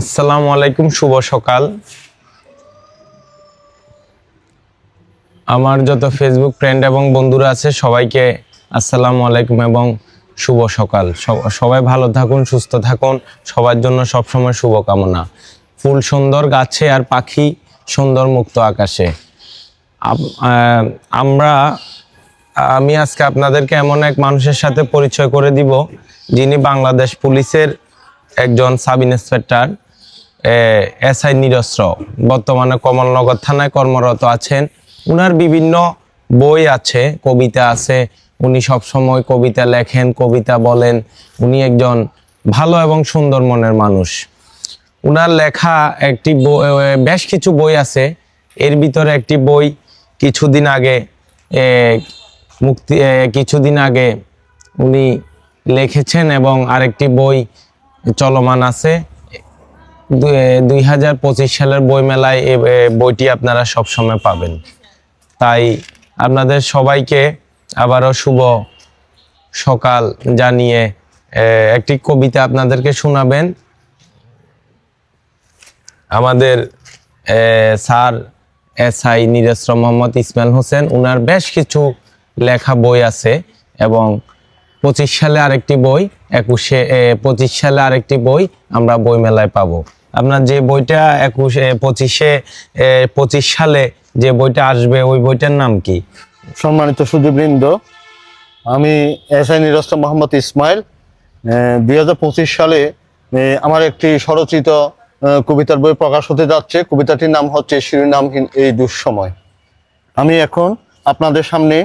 আসসালামু আলাইকুম, শুভ সকাল। আমার যত ফেসবুক ফ্রেন্ড এবং বন্ধুরা আছে, সবাইকে আসসালামু আলাইকুম এবং শুভ সকাল। সবাই ভালো থাকুন, সুস্থ থাকুন, সবার জন্য সবসময় শুভকামনা। ফুল সুন্দর গাছে আর পাখি সুন্দর মুক্ত আকাশে আমরা আমি আজকে আপনাদেরকে এমন এক মানুষের সাথে পরিচয় করে দিব, যিনি বাংলাদেশ পুলিশের একজন সাব ইন্সপেক্টর এসআই নিরস্ত্র। বর্তমানে কমলনগর থানায় কর্মরত আছেন। উনার বিভিন্ন বই আছে, কবিতা আছে। উনি সবসময় কবিতা লেখেন, কবিতা বলেন। উনি একজন ভালো এবং সুন্দর মনের মানুষ। উনার লেখা একটি বেশ কিছু বই আছে। এর ভিতরে একটি বই কিছুদিন আগে মুক্তি কিছুদিন আগে উনি লিখেছেন এবং আরেকটি বই চলমান আছে। দুই হাজার পঁচিশ সালের বইমেলায় এ বইটি আপনারা সবসময় পাবেন। তাই আপনাদের সবাইকে আবারও শুভ সকাল জানিয়ে একটি কবিতা আপনাদেরকে শোনাবেন। আমাদের স্যার এস আই নিরস্ত্র মোহাম্মদ ইসমাইল হোসেন, উনার বেশ কিছু লেখা বই আছে এবং পঁচিশ সালে আরেকটি বই, একুশে পঁচিশ সালে আরেকটি বই আমরা বই মেলায় পাবো। আপনার যে বইটা একুশে পঁচিশে পঁচিশ সালে যে বইটা আসবে, ওই বইটার নাম কি? সম্মানিত সুদীবৃন্দ আমি এস আই নিরস্ত মোহাম্মদ ইসমাইল দুই হাজার পঁচিশ সালে আমার একটি স্বরচিত কবিতার বই প্রকাশ হতে যাচ্ছে। কবিতাটির নাম হচ্ছে শিরোনামহীন এই দুঃসময়। আমি এখন আপনাদের সামনে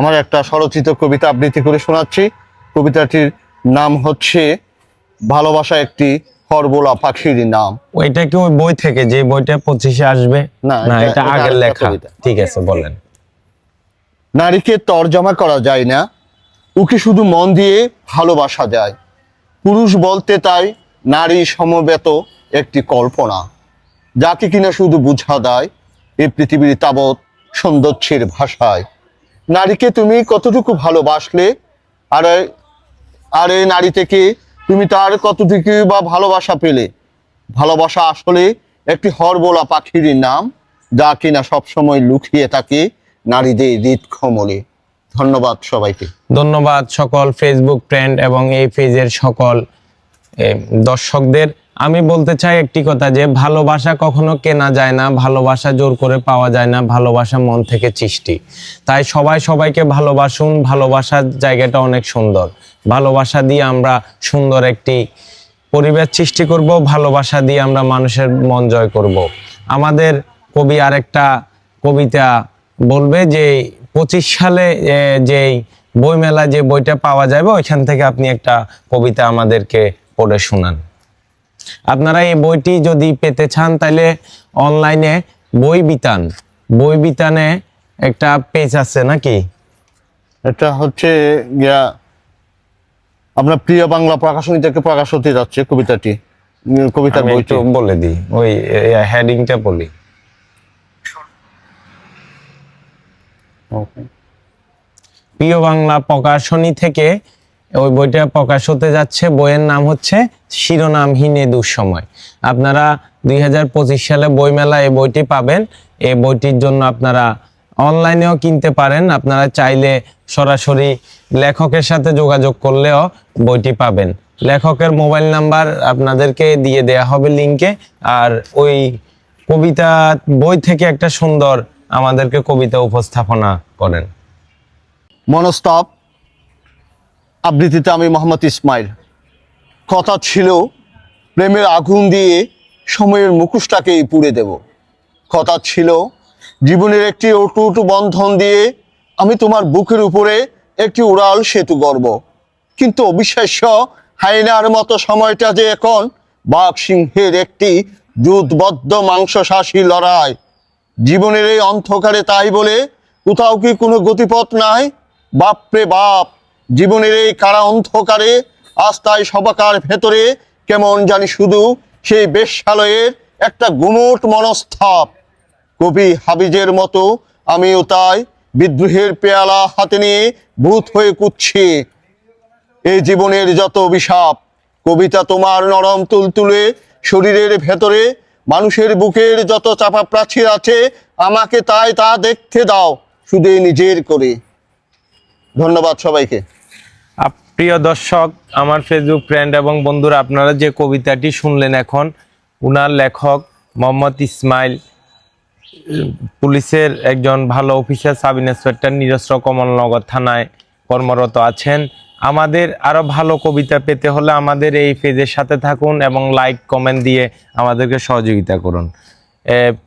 আমার একটা স্বরচিত কবিতা আবৃত্তি করে শোনাচ্ছি। কবিতাটির নাম হচ্ছে ভালোবাসা একটি হরবোলা পাখির নাম। ওইটা কি ওই বই থেকে যে বইটা পঁচিশে আসবে? না, এটা- এটা এটা আগের লেখা। ঠিক আছে বলেন। নারীকে তর্জমা করা যায় না ওকে শুধু মন দিয়ে ভালোবাসা যায়। পুরুষ বলতে তাই নারী সমবেত একটি কল্পনা যাকে কিনা শুধু বুঝা দেয় এই পৃথিবীর তাবৎ সৌন্দর্যের ভাষায়। নারীকে তুমি কতটুকু ভালোবাসলে? আর আর এই নারী থেকে তুমি তার কতটুকু বা ভালোবাসা পেলে? ভালোবাসা আসলে একটি হরবোলা পাখির নাম, যা কিনা সবসময় লুকিয়ে থাকে নারীদের হৃদ ক্ষমলে ধন্যবাদ সবাইকে। ধন্যবাদ সকল ফেসবুক ফ্রেন্ড এবং এই পেজের সকল দর্শকদের। আমি বলতে চাই একটি কথা যে ভালোবাসা কখনো কেনা যায় না, ভালোবাসা জোর করে পাওয়া যায় না, ভালোবাসা মন থেকে সৃষ্টি। তাই সবাই সবাইকে ভালোবাসুন ভালোবাসার জায়গাটা অনেক সুন্দর। ভালোবাসা দিয়ে আমরা সুন্দর একটি পরিবেশ সৃষ্টি করব, ভালোবাসা দিয়ে আমরা মানুষের মন জয় করব। আমাদের কবি আরেকটা কবিতা বলবে যে, পঁচিশ সালে যেই বইমেলা যে বইটা পাওয়া যাবে, ওইখান থেকে আপনি একটা কবিতা আমাদেরকে পড়ে শোনান। আপনারা এই বইটি যদি পেতে চান তাহলে অনলাইনে বই বিতান। বই বিতানে একটা পেজ আছে নাকি? এটা হচ্ছে গিয়া আপনার প্রিয় বাংলা প্রকাশনী থেকে প্রকাশ হতে যাচ্ছে কবিতাটি কবিতার আমি বইটি। বলে দিই ওই হেডিংটা বলি। প্রিয় বাংলা প্রকাশনী থেকে ওই বইটা প্রকাশ হতে যাচ্ছে। বইয়ের নাম হচ্ছে শিরোনামহীন এ দুঃসময়। আপনারা দুই হাজার পঁচিশ সালে বইমেলা এই বইটি পাবেন। এই বইটির জন্য আপনারা অনলাইনেও কিনতে পারেন। আপনারা চাইলে সরাসরি লেখকের সাথে যোগাযোগ করলেও বইটি পাবেন। লেখকের মোবাইল নাম্বার আপনাদেরকে দিয়ে দেয়া হবে লিংকে। আর ওই কবিতা বই থেকে একটা সুন্দর আমাদেরকে কবিতা উপস্থাপনা করেন। মনস্তাপ আবৃত্তিতে আমি মোহাম্মদ ইসমাইল। কথা ছিল প্রেমের আগুন দিয়ে সময়ের মুখোশটাকেই পুড়ে দেব। কথা ছিল জীবনের একটি অটুট বন্ধন দিয়ে আমি তোমার বুকের উপরে একটি উড়াল সেতু গর্ব কিন্তু অবিশ্বাস্য হাইনার মতো সময়টা যে এখন, বাঘ সিংহের একটি যুদ্ধবদ্ধ মাংসশাসী লড়াই। জীবনের এই অন্ধকারে তাই বলে কোথাও কি কোনো গতিপথ নাই? বাপরে বাপ জীবনের এই কারা অন্ধকারে আস্তায় সবাকার ভেতরে, কেমন জানি শুধু সেই বেশ্যালয়ের একটা গুমোট মনস্থাপ কবি হাবিজের মতো আমিও তাই বিদ্রোহের পেয়ালা হাতে নিয়ে ভূত হয়ে কুচ্ছে এই জীবনের যত অভিশাপ, কবিতা তোমার নরম তুলতুলে শরীরের ভেতরে, মানুষের বুকের যত চাপা প্রাচীর আছে, আমাকে তাই তা দেখতে দাও, শুধু নিজের করে। ধন্যবাদ সবাইকে। প্রিয় দর্শক, আমার ফেসবুক ফ্রেন্ড এবং বন্ধুরা, আপনারা যে কবিতাটি শুনলেন এখন, উনার লেখক মোহাম্মদ ইসমাইল, পুলিশের একজন ভালো অফিসার সাব ইন্সপেক্টর নিরস্ত্র কমলনগর থানায় কর্মরত আছেন। আমাদের আরও ভালো কবিতা পেতে হলে আমাদের এই পেজের সাথে থাকুন এবং লাইক কমেন্ট দিয়ে আমাদেরকে সহযোগিতা করুন।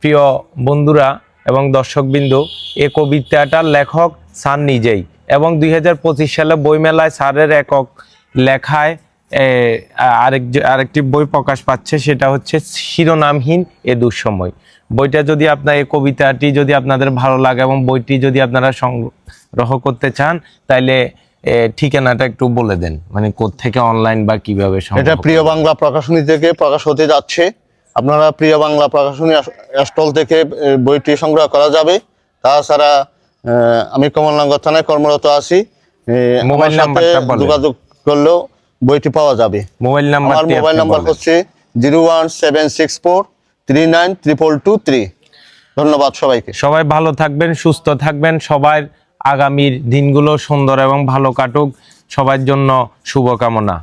প্রিয় বন্ধুরা এবং দর্শকবিন্দু, এ কবিতাটার লেখক সান নিজেই। এবং দুই হাজার পঁচিশ সালে বইমেলায় স্যারের একক লেখায় আরেক আরেকটি বই প্রকাশ পাচ্ছে সেটা হচ্ছে শিরোনামহীন এ দুঃসময়। বইটা যদি আপনার এই কবিতাটি যদি আপনাদের ভালো লাগে এবং বইটি যদি আপনারা সংগ্রহ করতে চান তাইলে এ, ঠিকানাটা একটু বলে দেন। মানে থেকে অনলাইন বা কীভাবে এটা প্রিয় বাংলা প্রকাশনী থেকে প্রকাশ হতে যাচ্ছে। আপনারা প্রিয় বাংলা প্রকাশনী স্টল থেকে বইটি সংগ্রহ করা যাবে। তাছাড়া আমি কমলনগর থানায় কর্মরত আছি। মোবাইল সাথে নাম্বারটা যোগাযোগ করলেও বইটি পাওয়া যাবে। মোবাইল আমার নাম্বারটি মোবাইল নাম্বার হচ্ছে zero one seven six four three nine triple two three. ধন্যবাদ সবাইকে। সবাই ভালো থাকবেন সুস্থ থাকবেন। সবার আগামীর দিনগুলো সুন্দর এবং ভালো কাটুক। সবার জন্য শুভকামনা।